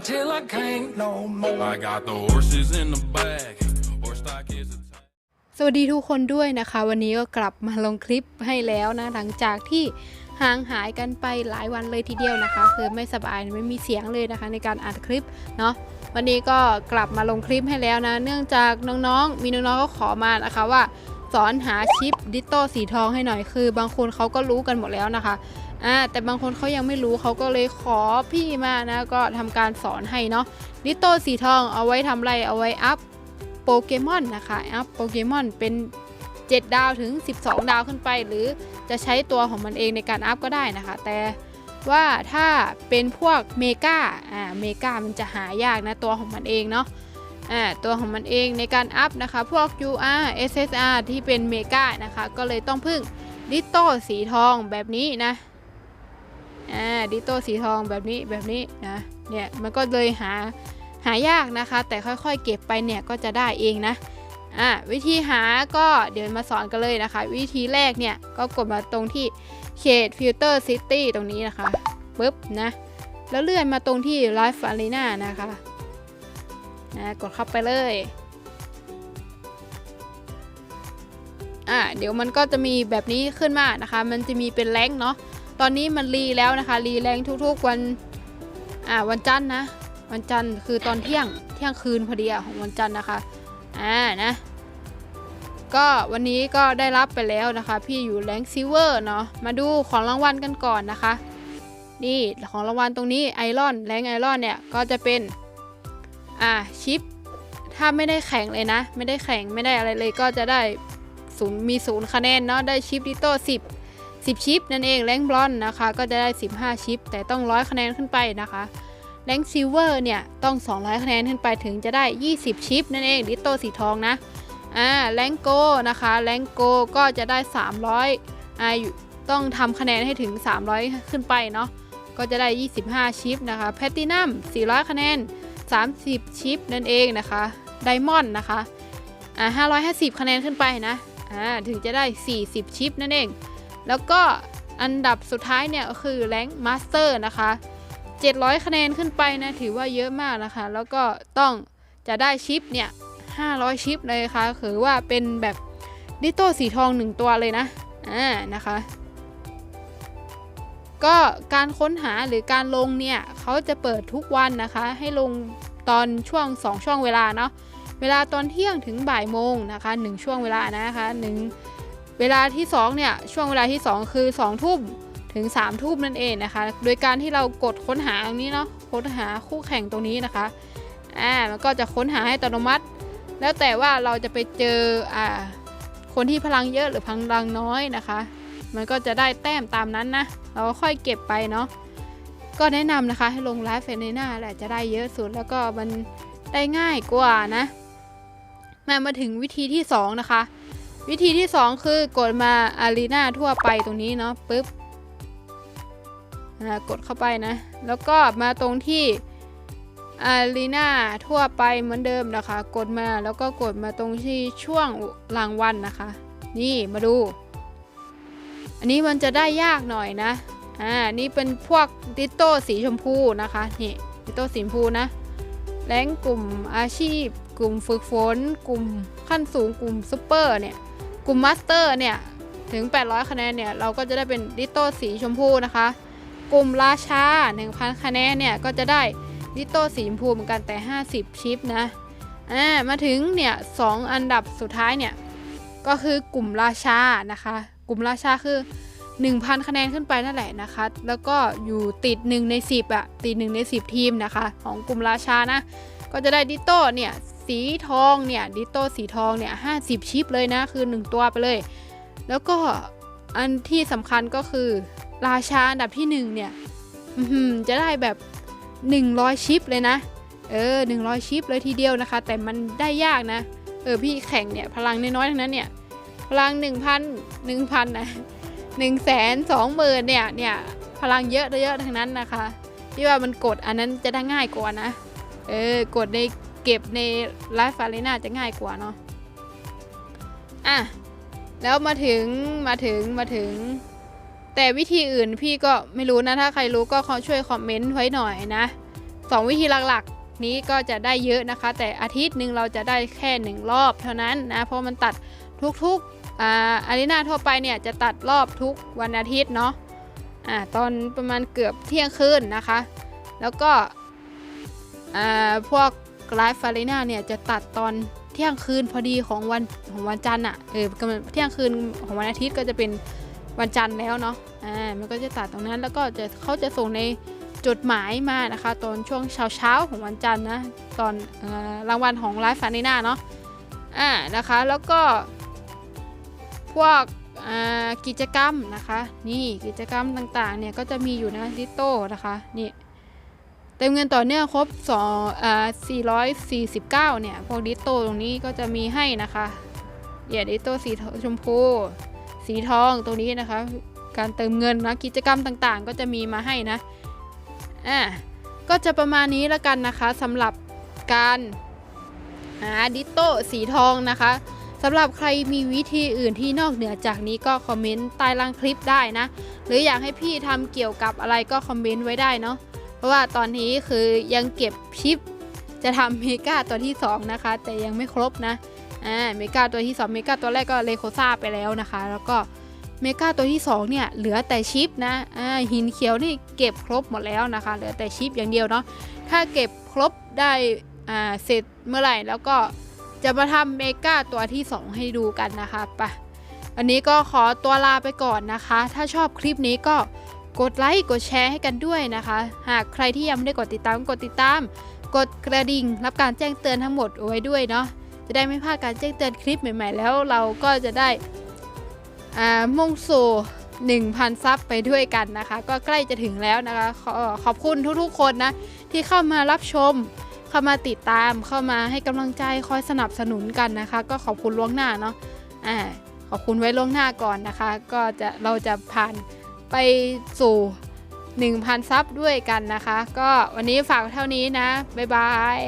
ride till I can't no more. I got the horses in the back. Horse stock is a สวัสดีทุกคนด้วยนะคะ วันนี้ก็กลับมาลงคลิปให้แล้วนะ หลังจากที่ห่างหายกันไปหลายวันเลยทีเดียวนะคะ คือไม่สบายไม่มีเสียงเลยนะคะ ในการอัดคลิปเนาะวันนี้ก็กลับมาลงคลิปให้แล้วนะ เนื่องจากน้องๆ มีน้องๆก็ขอมานะคะว่าสอนหาชิปดิจิตอลสีทองให้หน่อยคือบางคนเขาก็รู้กันหมดแล้วนะคะ อ่าแต่บางคนเขายังไม่รู้เขาก็เลยขอพี่มานะ ก็ทำการสอนให้เนาะดิจิตสีทองเอาไว้ทำอะไรเอาไว้อัพโปเกมอนนะคะอัพโปเกมอนเป็น 7 ดาวถึง 12 ดาวขึ้นไป หรือจะใช้ตัวของมันเองในการอัพก็ได้นะคะ แต่ว่าถ้าเป็นพวกเมกาอ่าเมกามันจะหายากนะตัวของมันเองเนาะอ่าตัวของมันเองในการอัพนะคะ พวก UR SSR ที่เป็นเมกานะคะ ก็เลยต้องพึ่งดิโตสีทองแบบนี้นะ อ่าดิโต้สีทองแบบนี้แบบนี้นะเนี่ยมันก็เลยหาหายากนะคะ แต่ค่อยๆ เก็บไปเนี่ยก็จะได้เองนะอะวิธีหาก็เดี๋ยวมาสอนกันเลยนะคะ วิธีแรกเนี่ยก็กดมาตรงที่เขตฟิลเตอร์ซิตี้ตรงนี้นะคะปุ๊บนะแล้วเลื่อนมาตรงที่ Live Arena นะคะนะกดเข้าไปเลยอะเดี๋ยวมันก็จะมีแบบนี้ขึ้นมานะคะ มันจะมีเป็นแรงเนาะ ตอนนี้มันรีแล้วนะคะ รีแรงทุกๆวันอ่าวันจันทร์นะ วันจันทร์คือตอนเที่ยงเที่ยงคืนพอดีของวันจันทร์นะคะอ่านะก็วันนี้ก็ได้รับไปแล้วนะคะ พี่อยู่แรงซิเวอร์เนาะมาดูของรางวัลกันก่อนนะคะ นี่ของรางวัลตรงนี้ไอรอนแรงไอรอนเนี่ยก็จะเป็นอ่าชิป ถ้าไม่ได้แข่งเลยนะ ไม่ได้แข่งไม่ได้อะไรเลยก็จะได้ศูนย์มีศูนย์คะแนนเนาะได้ชิปดิโต้สิบ สิบชิปนั่นเองแรงบลอนนะคะ ก็จะได้ 15 ชิป แต่ต้องร้อยคะแนนขึ้นไปนะคะแรงซิลเวอร์เนี่ยต้อง 200 คะแนนขึ้นไปถึงจะได้ 20 ชิป นั่นเองดิโตสีทองนะอ่าแรงโกนะคะแรงโกก็จะได้ 300อ่าอยต้องทำคะแนนให้ถึง 300 ขึ้นไปเนาะก็จะได้ 25 ชิปนะคะแพตตินัม400 คะแนน 30 ชิป นั่นเองนะคะไดมอนด์นะคะอ่า550 คะแนนขึ้นไปนะอ่าถึงจะได้ 40 ชิป นั่นเอง แล้วก็อันดับสุดท้ายเนี่ยก็คือแรงมาสเตอร์นะคะ 700 คะแนนขึ้นไปนะถือว่าเยอะมากนะคะ แล้วก็ต้องจะได้ชิปเนี่ย 500 ชิปเลยค่ะคือว่าเป็นแบบดิโต้สีทอง 1 ตัวเลยนะ อ่า นะคะ ก็การค้นหาหรือการลงเนี่ยเขาจะเปิดทุกวันนะคะ ให้ลงตอนช่วง 2 ช่วงเวลาเนาะ เวลาตอนเที่ยงถึงบ่ายโมงนะคะ 1 ช่วงเวลานะคะหนึ่ง เวลาที่2เนี่ยช่วงเวลาที่ 2 คือ2ทุ่มถึง3ามทุ่มนั่นเองนะคะ โดยการที่เรากดค้นหาตรงนี้เนาะค้นหาคู่แข่งตรงนี้นะคะอ่ามันก็จะค้นหาให้อัตโนมัติ แล้วแต่ว่าเราจะไปเจออ่าคนที่พลังเยอะหรือพลังน้อยนะคะ มันก็จะได้แต้มตามนั้นนะ เราก็ค่อยเก็บไปเนาะก็แนะนำนะคะให้ลงไลฟ์เฟนหน้าแหละจะได้เยอะสุดแล้วก็มันได้ง่ายกว่านะมามาถึงวิธีที่ 2 นะคะ วิธีที่ 2 คือกดมาอารีนาทั่วไปตรงนี้เนาะปุ๊บนะกดเข้าไปนะ แล้วก็มาตรงที่อารีนาทั่วไปเหมือนเดิมนะคะ กดมาแล้วก็กดมาตรงที่ช่วงรางวัลนนะคะ นี่มาดู อันนี้มันจะได้ยากหน่อยนะอ่านี่เป็นพวกดิโต้สีชมพูนะคะนี่ดิโต้สีชมพูนะแรงกลุ่มอาชีพ กลุ่มฝึกฝน กลุ่มขั้นสูงกลุ่มซูเปอร์เนี่ย ลุ่มมาสเตอร์เนี่ย ถึง 800 คะแนนเนี่ย เราก็จะได้เป็นดิโต้สีชมพูนะคะ กลุ่มราชา 1,000 คะแนนเนี่ย ก็จะได้ดิโต้สีชมพูเหมือนกันแต่ 50 ชิปนะอ่ามาถึงเนี่ยสองอันดับสุดท้ายเนี่ย ก็คือกลุ่มราชานะคะ กลุ่มราชาคือ 1,000 คะแนนขึ้นไปนั่นแหละนะคะ แล้วก็อยู่ติด 1 ใน 10อะติด 1 ใน 10 ทีมนะคะ ของกลุ่มราชานะ ก็จะได้ดิโต้เนี่ย สีทองเนี่ยดิโต้สีทองเนี่ย50ชิปเลยนะคือ 1 ตัวไปเลย แล้วก็อันที่สำคัญก็คือ ราชาอันดับที่ 1 เนี่ยจะได้แบบ 100 ชิปเลยนะ เออ 100 ชิปเลยทีเดียวนะคะ แต่มันได้ยากนะ เออ พี่แข่งเนี่ย พลังน้อยๆทั้งนั้นเนี่ย พลัง 1,000 1,000นะ1แสนสองหมื่นเนี่ย เนี่ย พลังเยอะเยอะทั้งนั้นนะคะที่ว่ามันกดอันนั้นจะได้ง่ายกว่านะ เออกดใน เก็บในไลฟ์ฟาเรน่าจะง่ายกว่าเนาะอะแล้วมาถึงมาถึงมาถึง แต่วิธีอื่นพี่ก็ไม่รู้นะ ถ้าใครรู้ก็ขอช่วยคอมเมนต์ไว้หน่อยนะ2วิธีหลักๆ นี้ก็จะได้เยอะนะคะ แต่อาทิตย์หนึ่งเราจะได้แค่หนึ่งรอบเท่านั้นนะ เพราะมันตัดทุกๆอ่าอารีนาทั่วไปเนี่ยจะตัดรอบทุกวันอาทิตย์เนาะอ่าตอนประมาณเกือบเที่ยงคืนนะคะ แล้วก็อ่าพวก ไลฟ์ฟารีนาเนี่ยจะตัดตอนเที่ยงคืนพอดีของวันของวันจันทร์อะเออเที่ยงคืนของวันอาทิตย์ก็จะเป็นวันจันทร์แล้วเนาะอ่ามันก็จะตัดตรงนั้นแล้วก็จะเขาจะส่งในจดหมายมานะคะ ตอนช่วงเช้าเช้าของวันจันทร์นะตอนรางวัลของไลฟ์ฟารีนาเนาะอ่านะคะแล้วก็พวกกิจกรรมนะคะ นี่กิจกรรมต่างๆเนี่ยก็จะมีอยู่นะลิโต้นะคะนี่ เต็มเงินต่อเนื่องครบ2อ่า449 เนี่ย พวกลิโตตรงนี้ก็จะมีให้นะคะเดี๋ยวลิโตสีชมพู สีทองตรงนี้นะคะ การเติมเงินนะกิจกรรมต่างๆ ก็จะมีมาให้นะ อ่า ก็จะประมาณนี้แล้วกันนะคะสำหรับการหาดิโตสีทองนะคะสำหรับใครมีวิธีอื่นที่นอกเหนือจากนี้ก็คอมเมนต์ใต้ล่างคลิปได้นะ หรืออยากให้พี่ทำเกี่ยวกับอะไรก็คอมเมนต์ไว้ได้เนาะ เพราะว่าตอนนี้คือยังเก็บชิปจะทำเมกาตัวที่ 2 นะคะ แต่ยังไม่ครบนะอ่าเมกาตัวที่ 2 เมกาตัวแรกก็เลโคซ่าไปแล้วนะคะ แล้วก็เมกาตัวที่ 2 เนี่ย เหลือแต่ชิปนะอ่าหินเขียวนี่เก็บครบหมดแล้วนะคะ เหลือแต่ชิปอย่างเดียวเนาะถ้าเก็บครบได้อ่าเสร็จเมื่อไหร่แล้วก็จะมาทำเมกาตัวที่ 2 ให้ดูกันนะคะไปะวันนี้ก็ขอตัวลาไปก่อนนะคะ ถ้าชอบคลิปนี้ก็ กดไลค์กดแชร์ให้กันด้วยนะคะ หากใครที่ยังไม่ได้กดติดตามกดติดตาม กดกระดิ่ง รับการแจ้งเตือนทั้งหมดเอาไว้ด้วยเนาะจะได้ไม่พลาดการแจ้งเตือนคลิปใหม่ ๆ แล้วเราก็จะได้อ่ามุ่งสู่1,000 ซับไปด้วยกันนะคะ ก็ใกล้จะถึงแล้วนะคะ ขอขอบคุณทุกๆคนนะ ที่เข้ามารับชม เข้ามาติดตามเข้ามาให้กำลังใจคอยสนับสนุนกันนะคะ ก็ขอบคุณล่วงหน้าเนาะอ่าขอบคุณไว้ล่วงหน้าก่อนนะคะ ก็จะเราจะผ่าน ไปสู่ 1,000 ซับด้วยกันนะคะ ก็วันนี้ฝากเท่านี้นะ บ๊ายบาย